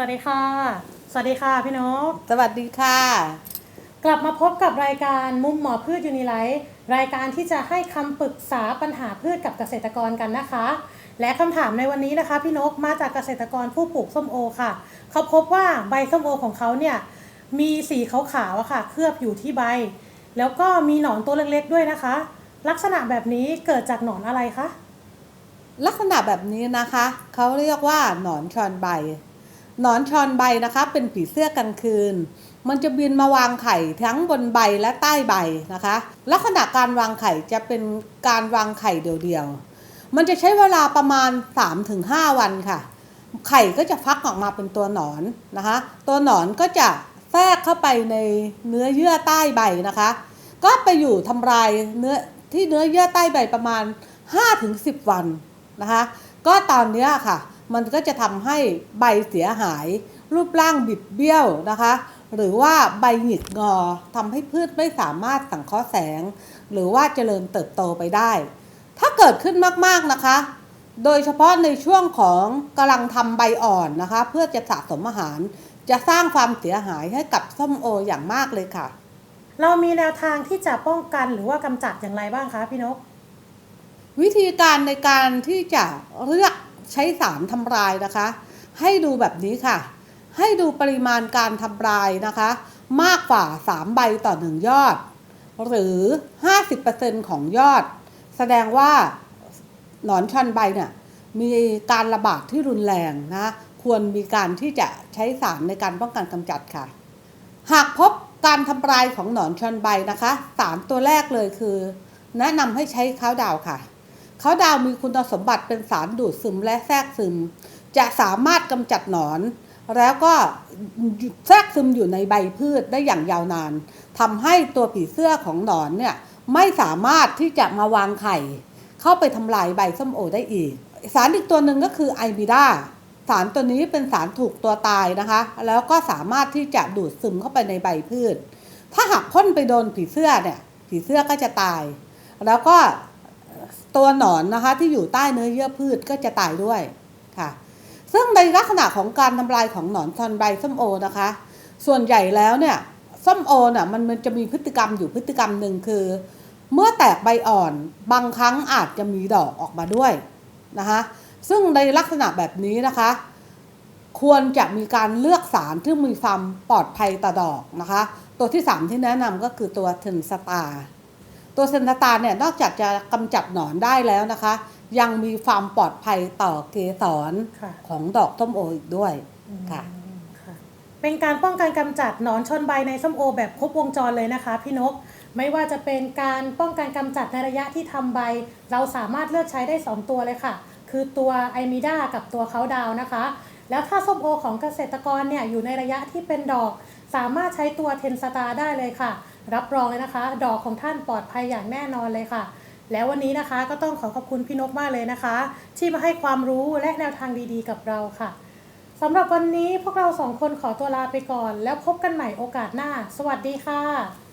วัสดีค่ะ สวัสดีค่ะพี่นก สวัสดีค่ะ กลับมาพบกับรายการมุมหมอพืชยูนิไลท์รายการที่จะให้คำปรึกษาปัญหาพืชกับเกษตรกรกันนะคะ และคำถามในวันนี้นะคะ พี่นกมาจากเกษตรกรผู้ปลูกส้มโอค่ะ เขาพบว่าใบส้มโอของเขาเนี่ยมีสีขาวๆอะค่ะ เคลือบอยู่ที่ใบ แล้วก็มีหนอนตัวเล็กๆด้วยนะคะ ลักษณะแบบนี้เกิดจากหนอนอะไรคะลักษณะแบบนี้นะคะ เขาเรียกว่าหนอนชอนใบห นอนชอนใบนะคะเป็นผีเสื้อกลางคืน มันจะบินมาวางไข่ทั้งบนใบและใต้ใบนะคะ ลักษณะการวางไข่จะเป็นการวางไข่เดี่ยวๆ มันจะใช้เวลาประมาณ 3-5 วันค่ะ ไข่ก็จะฟักออกมาเป็นตัวหนอนนะคะ ตัวหนอนก็จะแทรกเข้าไปในเนื้อเยื่อใต้ใบนะคะ ก็ไปอยู่ทำลายเนื้อที่เนื้อเยื่อใต้ใบประมาณ 5-10 วันนะคะ ก็ตอนเนี้ค่ะ มันก็จะทำให้ใบเสียหาย รูปร่างบิดเบี้ยวนะคะ หรือว่าใบหงิกงอทำให้พืชไม่สามารถสังเคราะห์แสง หรือว่าเจริญเติบโตไปได้ ถ้าเกิดขึ้นมากๆนะคะ โดยเฉพาะในช่วงของกำลังทำใบอ่อนนะคะ เพื่อจะสะสมอาหาร จะสร้างความเสียหายให้กับส้มโออย่างมากเลยค่ะ เรามีแนวทางที่จะป้องกันหรือว่ากำจัดอย่างไรบ้างคะพี่นก วิธีการในการที่จะเลือก ใช้สารทำลายนะคะ ให้ดูแบบนี้ค่ะ ให้ดูปริมาณการทำลายนะคะ มากกว่า 3 ใบต่อ 1 ยอด หรือ 50%ของยอด แสดงว่าหนอนชันใบเนี่ยมีการระบาดที่รุนแรงนะ ควรมีการที่จะใช้สารในการป้องกันกำจัดค่ะ หากพบการทำลายของหนอนชอนใบนะคะ สารตัวแรกเลยคือ แนะนำให้ใช้ข้าวดาวค่ะ ขาดาวมีคุณสมบัติเป็นสารดูดซึมและแทรกซึม จะสามารถกำจัดหนอน แล้วก็แทรกซึมอยู่ในใบพืชได้อย่างยาวนานทำให้ตัวผีเสื้อของหนอนเนี่ยไม่สามารถที่จะมาวางไข่ เข้าไปทำลายใบส้มโอได้อีก สารอีกตัวหนึ่งก็คือไอบิดาสารตัวนี้เป็นสารถูกตัวตายนะคะ แล้วก็สามารถที่จะดูดซึมเข้าไปในใบพืช ถ้าหากพ่นไปโดนผีเสื้อเนี่ย ผีเสื้อก็จะตาย แล้วก็ ตัวหนอนนะคะที่อยู่ใต้เนื้อเยื่อพืชก็จะตายด้วยค่ะ ซึ่งในลักษณะของการทำลายของหนอนซอนใบส้มโอนะคะ ส่วนใหญ่แล้วเนี่ยส้มโอน่ะมันมันจะมีพฤติกรรมอยู่พฤติกรรมหนึ่งคือ เมื่อแตกใบอ่อนบางครั้งอาจจะมีดอกออกมาด้วยนะคะซึ่งในลักษณะแบบนี้นะคะ ควรจะมีการเลือกสารที่มีความปลอดภัยต่อดอกนะคะ ตัวที่ 3 ที่แนะนำก็คือตัวเทนสตาร์ ตัวเทนสตาร์เนี่ยนอกจากจะกำจัดหนอนได้แล้วนะคะ ยังมีความปลอดภัยต่อเกสรค่ะ ของดอกส้มโออีกด้วยค่ะ อืมค่ะ เป็นการป้องกันกำจัดหนอนชนใบในส้มโอแบบครบวงจรเลยนะคะ พี่นก ไม่ว่าจะเป็นการป้องกันกำจัดในระยะที่ทำใบ เราสามารถเลือกใช้ได้ 2 ตัวเลยค่ะ คือตัวไอมิด้ากับตัวเขาดาวนะคะ แล้วถ้าส้มโอของเกษตรกรเนี่ยอยู่ในระยะที่เป็นดอก สามารถใช้ตัวเทนสตาร์ได้เลยค่ะ รับรองเลยนะคะ ดอกของท่านปลอดภัยอย่างแน่นอนเลยค่ะ แล้ววันนี้นะคะก็ต้องขอขอบคุณพี่นกมากเลยนะคะ ที่มาให้ความรู้และแนวทางดีๆ กับเราค่ะสำหรับวันนี้พวกเราสองคนขอตัวลาไปก่อน แล้วพบกันใหม่โอกาสหน้า สวัสดีค่ะ